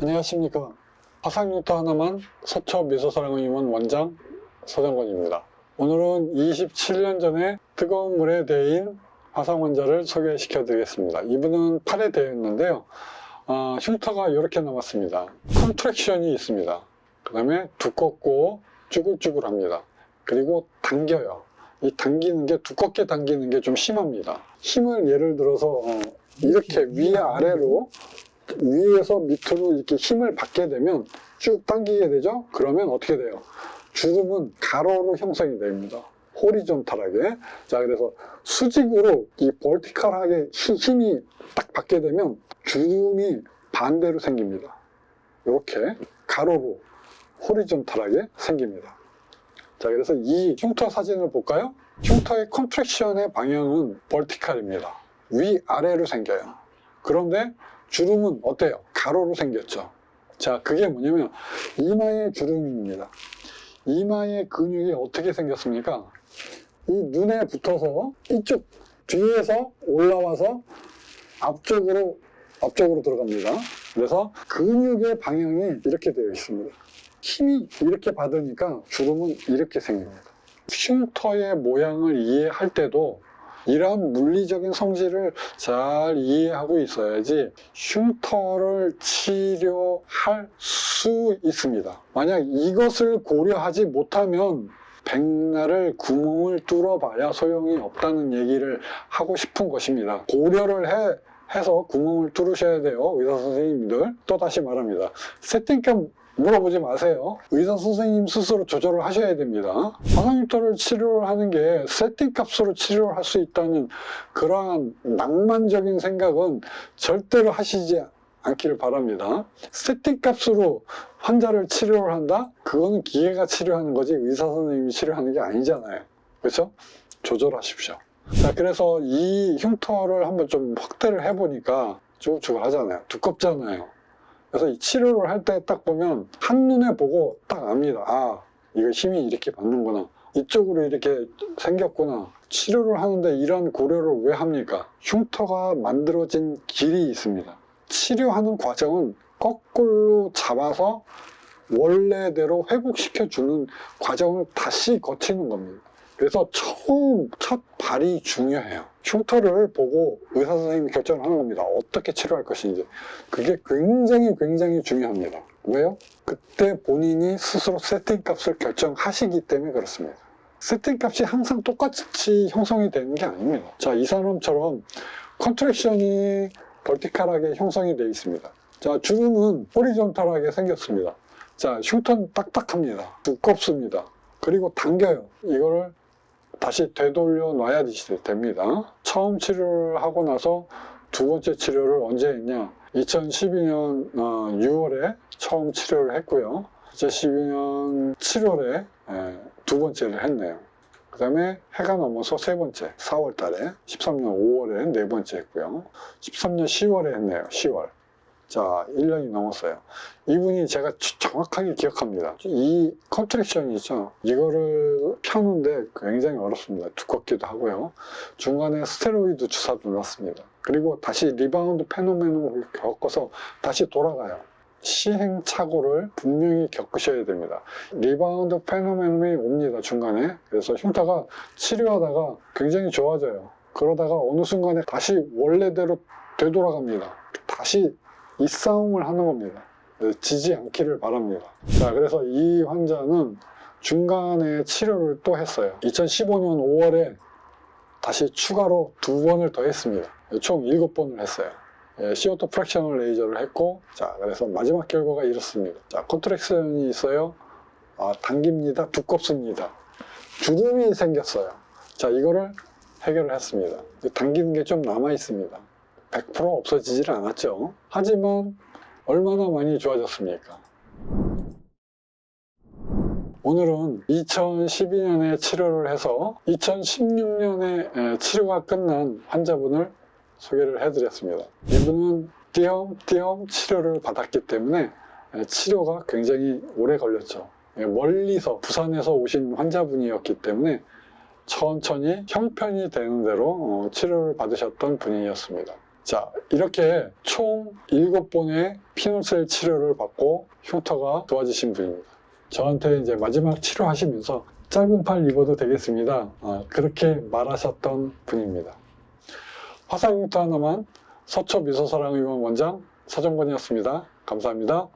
안녕하십니까. 화상육타 하나만 서초 미소사랑의원 원장 서정권입니다. 오늘은 27년 전에 뜨거운 물에 데인 화상 환자를 소개시켜 드리겠습니다. 이분은 팔에 데였는데요. 아, 흉터가 이렇게 남았습니다. 컨트랙션이 있습니다. 그 다음에 두껍고 쭈글쭈글합니다. 그리고 당겨요. 이 당기는 게 두껍게 당기는 게 좀 심합니다. 힘을 예를 들어서 어, 이렇게 위 아래로 위에서 밑으로 이렇게 힘을 받게 되면 쭉 당기게 되죠? 그러면 어떻게 돼요? 주름은 가로로 형성이 됩니다. 호리존탈하게. 자, 그래서 수직으로 이 벌티컬하게 히- 힘이 딱 받게 되면 주름이 반대로 생깁니다. 이렇게 가로로 호리존탈하게 생깁니다. 자, 그래서 이 흉터 사진을 볼까요? 흉터의 컨트랙션의 방향은 벌티칼입니다. 위아래로 생겨요. 그런데 주름은 어때요? 가로로 생겼죠. 자, 그게 뭐냐면 이마의 주름입니다. 이마의 근육이 어떻게 생겼습니까? 이 눈에 붙어서 이쪽 뒤에서 올라와서 앞쪽으로 앞쪽으로 들어갑니다. 그래서 근육의 방향이 이렇게 되어 있습니다. 힘이 이렇게 받으니까 주름은 이렇게 생깁니다. 흉터의 모양을 이해할 때도 이러한 물리적인 성질을 잘 이해하고 있어야지 흉터를 치료할 수 있습니다. 만약 이것을 고려하지 못하면 백날을 구멍을 뚫어봐야 소용이 없다는 얘기를 하고 싶은 것입니다. 고려를 해, 해서 구멍을 뚫으셔야 돼요. 의사 선생님들. 또 다시 말합니다. 세팅값 물어보지 마세요. 의사 선생님 스스로 조절을 하셔야 됩니다. 화상흉터를 치료를 하는 게 세팅값으로 치료를 할 수 있다는 그러한 낭만적인 생각은 절대로 하시지 않기를 바랍니다. 세팅값으로 환자를 치료를 한다? 그거는 기계가 치료하는 거지 의사 선생님이 치료하는 게 아니잖아요. 그렇죠? 조절하십시오. 자, 그래서 이 흉터를 한번 좀 확대를 해보니까 쭈글쭈글하잖아요. 두껍잖아요. 그래서 이 치료를 할 때 딱 보면 한눈에 보고 딱 압니다. 아, 이거 힘이 이렇게 받는구나. 이쪽으로 이렇게 생겼구나. 치료를 하는데 이런 고려를 왜 합니까? 흉터가 만들어진 길이 있습니다. 치료하는 과정은 거꾸로 잡아서 원래대로 회복시켜주는 과정을 다시 거치는 겁니다. 그래서 처음 첫 발이 중요해요. 흉터를 보고 의사 선생님이 결정을 하는 겁니다. 어떻게 치료할 것인지. 그게 굉장히 굉장히 중요합니다. 왜요? 그때 본인이 스스로 세팅 값을 결정하시기 때문에 그렇습니다. 세팅 값이 항상 똑같이 형성이 되는 게 아닙니다. 자, 이 사람처럼 컨트랙션이 벌티칼하게 형성이 되어 있습니다. 자, 주름은 호리존탈하게 생겼습니다. 자, 흉터는 딱딱합니다. 두껍습니다. 그리고 당겨요. 이거를 다시 되돌려 놔야 됩니다. 처음 치료를 하고 나서 두 번째 치료를 언제 했냐? 2012년 6월에 처음 치료를 했고요. 2012년 7월에 두 번째를 했네요. 그 다음에 해가 넘어서 세 번째, 4월 달에, 13년 5월에 네 번째 했고요. 13년 10월에 했네요, 10월. 자, 1년이 넘었어요. 이분이 제가 치- 정확하게 기억합니다. 이 컨트랙션이 있죠. 이거를 펴는데 굉장히 어렵습니다. 두껍기도 하고요. 중간에 스테로이드 주사도 놨습니다. 그리고 다시 리바운드 페노메논을 겪어서 다시 돌아가요. 시행착오를 분명히 겪으셔야 됩니다. 리바운드 페노메논이 옵니다, 중간에. 그래서 흉터가 치료하다가 굉장히 좋아져요. 그러다가 어느 순간에 다시 원래대로 되돌아갑니다. 다시 이 싸움을 하는 겁니다. 네, 지지 않기를 바랍니다. 자, 그래서 이 환자는 중간에 치료를 또 했어요. 2015년 5월에 다시 추가로 두 번을 더 했습니다. 총 7번을 했어요. 예, CO2 프랙션을 레이저를 했고, 자, 그래서 마지막 결과가 이렇습니다. 자, 컨트랙션이 있어요. 아, 당깁니다. 두껍습니다. 주름이 생겼어요. 자, 이거를 해결을 했습니다. 당기는 게 좀 남아 있습니다. 100% 없어지질 않았죠. 하지만 얼마나 많이 좋아졌습니까? 오늘은 2012년에 치료를 해서 2016년에 치료가 끝난 환자분을 소개를 해드렸습니다. 이분은 띄엄띄엄 치료를 받았기 때문에 에, 치료가 굉장히 오래 걸렸죠. 예, 멀리서 부산에서 오신 환자분이었기 때문에 천천히 형편이 되는 대로 어, 치료를 받으셨던 분이었습니다. 자, 이렇게 총 7번의 피누셀 치료를 받고 흉터가 좋아지신 분입니다. 저한테 이제 마지막 치료하시면서 짧은 팔 입어도 되겠습니다. 아, 그렇게 말하셨던 분입니다. 화상 흉터 하나만 서초 미소사랑 의원 원장 서정권이었습니다. 감사합니다.